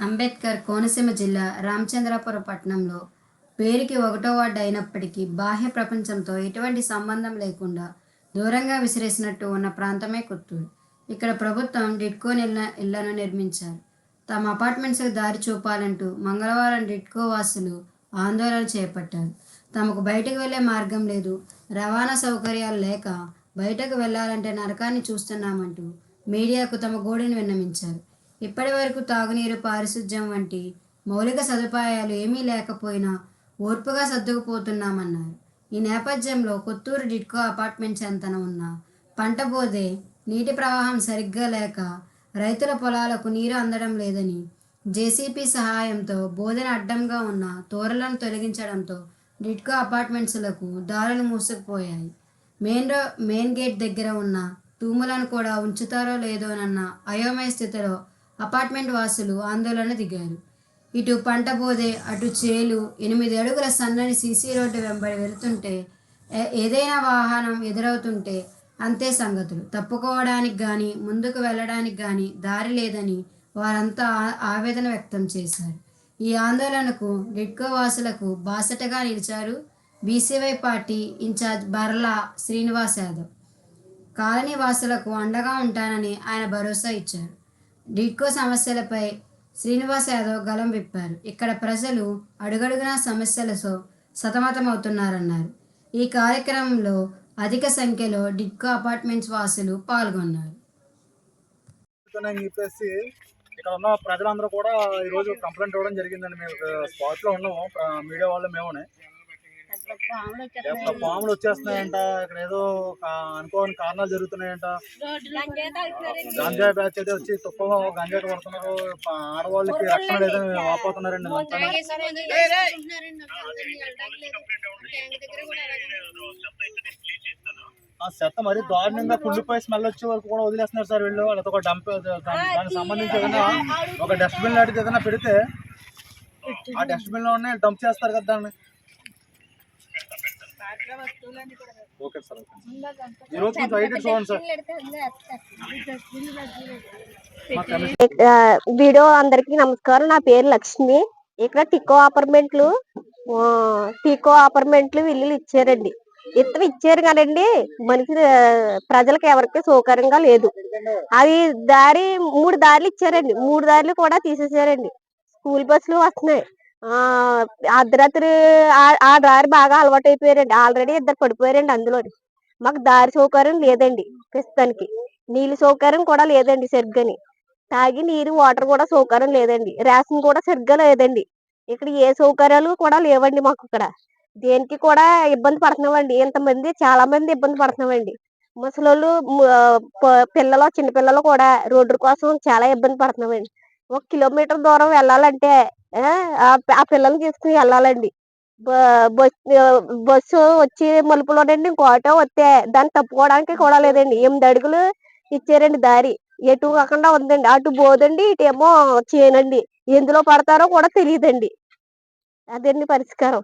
అంబేద్కర్ కోనసీమ జిల్లా రామచంద్రాపురం పట్టణంలో పేరుకి ఒకటో వార్డు అయినప్పటికీ బాహ్య ప్రపంచంతో ఎటువంటి సంబంధం లేకుండా దూరంగా విసిరేసినట్టు ఉన్న ప్రాంతమే కొత్తూరు. ఇక్కడ ప్రభుత్వం డిట్కో ఇళ్ళ ఇళ్ళను నిర్మించారు. తమ అపార్ట్మెంట్స్కి దారి చూపాలంటూ మంగళవారం డిట్కో వాసులు ఆందోళన చేపట్టారు. తమకు బయటకు వెళ్ళే మార్గం లేదు. రవాణా సౌకర్యాలు లేక బయటకు వెళ్ళాలంటే నరకాన్ని చూస్తున్నామంటూ మీడియాకు తమ గోడును విన్నవించారు. ఇప్పటి వరకు తాగునీరు పారిశుధ్యం వంటి మౌలిక సదుపాయాలు ఏమీ లేకపోయినా ఓర్పుగా సర్దుకుపోతున్నామన్నారు. ఈ నేపథ్యంలో కొత్తూరు డిడ్కో అపార్ట్మెంట్ చెంతన ఉన్న పంట బోదే నీటి ప్రవాహం సరిగ్గా లేక రైతుల పొలాలకు నీరు అందడం లేదని జేసీపీ సహాయంతో బోధన అడ్డంగా ఉన్న తోరలను తొలగించడంతో డిడ్కో అపార్ట్మెంట్స్లకు దారులు మూసుకుపోయాయి. మెయిన్ రో మెయిన్ గేట్ దగ్గర ఉన్న తూములను కూడా ఉంచుతారో లేదోనన్న అయోమయ స్థితిలో అపార్ట్మెంట్ వాసులు ఆందోళన దిగారు. ఇటు పంట బోదే అటు చేలు ఎనిమిది అడుగుల సన్నని సీసీ రోడ్డు వెంబడి వెళుతుంటే ఏ- ఏదైనా వాహనం ఎదురవుతుంటే అంతే సంగతులు. తప్పుకోవడానికి కానీ ముందుకు వెళ్ళడానికి కానీ దారి లేదని వారంతా ఆవేదన వ్యక్తం చేశారు. ఈ ఆందోళనకు డిడ్కో వాసులకు బాసటగా నిలిచారు BCY party incharge Barla Srinivas Yadav. Colony వాసులకు అండగా ఉంటానని ఆయన భరోసా ఇచ్చారు. డిడ్కో సమస్యలపై శ్రీనివాస్ యాదవ్ గలం విప్పారు. ఇక్కడ ప్రజలు అడుగడుగునా సమస్యలతో సతమతమవుతున్నారన్నారు. ఈ కార్యక్రమంలో అధిక సంఖ్యలో డిడ్కో అపార్ట్మెంట్స్ వాసులు పాల్గొన్నారు. చెప్పేసి ఇక్కడ ఉన్న ప్రజలందరూ కూడా ఈరోజు కంప్లైంట్ ఇవ్వడం జరిగిందండి. మేము స్పాట్లో ఉన్నాము. మీడియా వాళ్ళు మేమునే. పాములు వచ్చేస్తున్నాయంట? ఇక్కడ ఏదో అనుకోని కారణాలు జరుగుతున్నాయంట. గంజాయి బ్యాచ్ అయితే వచ్చి తుప్ప గంజాయి పడుతున్నారు ఆడవాళ్ళకి రక్షణ లేదని వాపోతున్నారండి ఆ చెత్త మరి దారుణంగా కుళ్ళిపోయి స్మెల్ వచ్చే వరకు కూడా వదిలేస్తున్నారు సార్ వీళ్ళు. వాళ్ళతో ఒక డంప్ దాని- దానికి సంబంధించి ఏదైనా ఒక డస్ట్బిన్ లాంటిది ఏదైనా పెడితే ఆ డస్ట్బిన్లో డంప్ చేస్తారు కదా దాన్ని. ఓకే సార్ కొంచెం చూడండి సార్ వీడియో అందరికీ నమస్కారం. నా పేరు లక్ష్మి. ఇక్కడ టికో అపార్ట్మెంట్లు టికో అపార్ట్మెంట్లు ఇల్లులు ఇచ్చారండి. ఇత్తలు ఇచ్చారు కదండి మనకి ప్రజలకు ఎవరికి సౌకర్యంగా లేదు. అది దారి మూడు దారులు ఇచ్చారండి. మూడు దారులు కూడా తీసేసారండి. స్కూల్ బస్సులు వస్తున్నాయి. అర్ధరాత్రి ఆ- దారి బాగా అలవాటు అయిపోయారండి ఆల్రెడీ ఇద్దరు పడిపోయారండి అందులో మాకు దారి సౌకర్యం లేదండి ప్రస్తుతానికి. నీళ్ళు సౌకర్యం కూడా లేదండి సరిగ్గాని. తాగి నీరు వాటర్ కూడా సౌకర్యం లేదండి. రేషన్ కూడా సరిగ్గా లేదండి. ఇక్కడ ఏ సౌకర్యాలు కూడా లేవండి మాకు ఇక్కడ. దేనికి కూడా ఇబ్బంది పడుతున్నామండి. ఇంతమంది చాలా మంది ఇబ్బంది పడుతున్నామండి. ముసలోళ్ళు ము- పిల్లలు చిన్నపిల్లలు కూడా రోడ్డు కోసం చాలా ఇబ్బంది పడుతున్నామండి. ఒక కిలోమీటర్ దూరం వెళ్ళాలంటే ఆ, ఆ పిల్లల్ని తీసుకుని వెళ్ళాలండి. బ- బస్ బస్సు వచ్చి మలుపులోనండి ఇంకో ఆటో వస్తే దాన్ని తప్పుకోవడానికి కూడా లేదండి. ఎనిమిది అడుగులు ఇచ్చారండి దారి. ఎటు కాకుండా ఉందండి. అటు బోదండి ఇటు ఏమో చేయనండి ఎందులో పడతారో కూడా తెలియదండి. అదండి పరిష్కారం.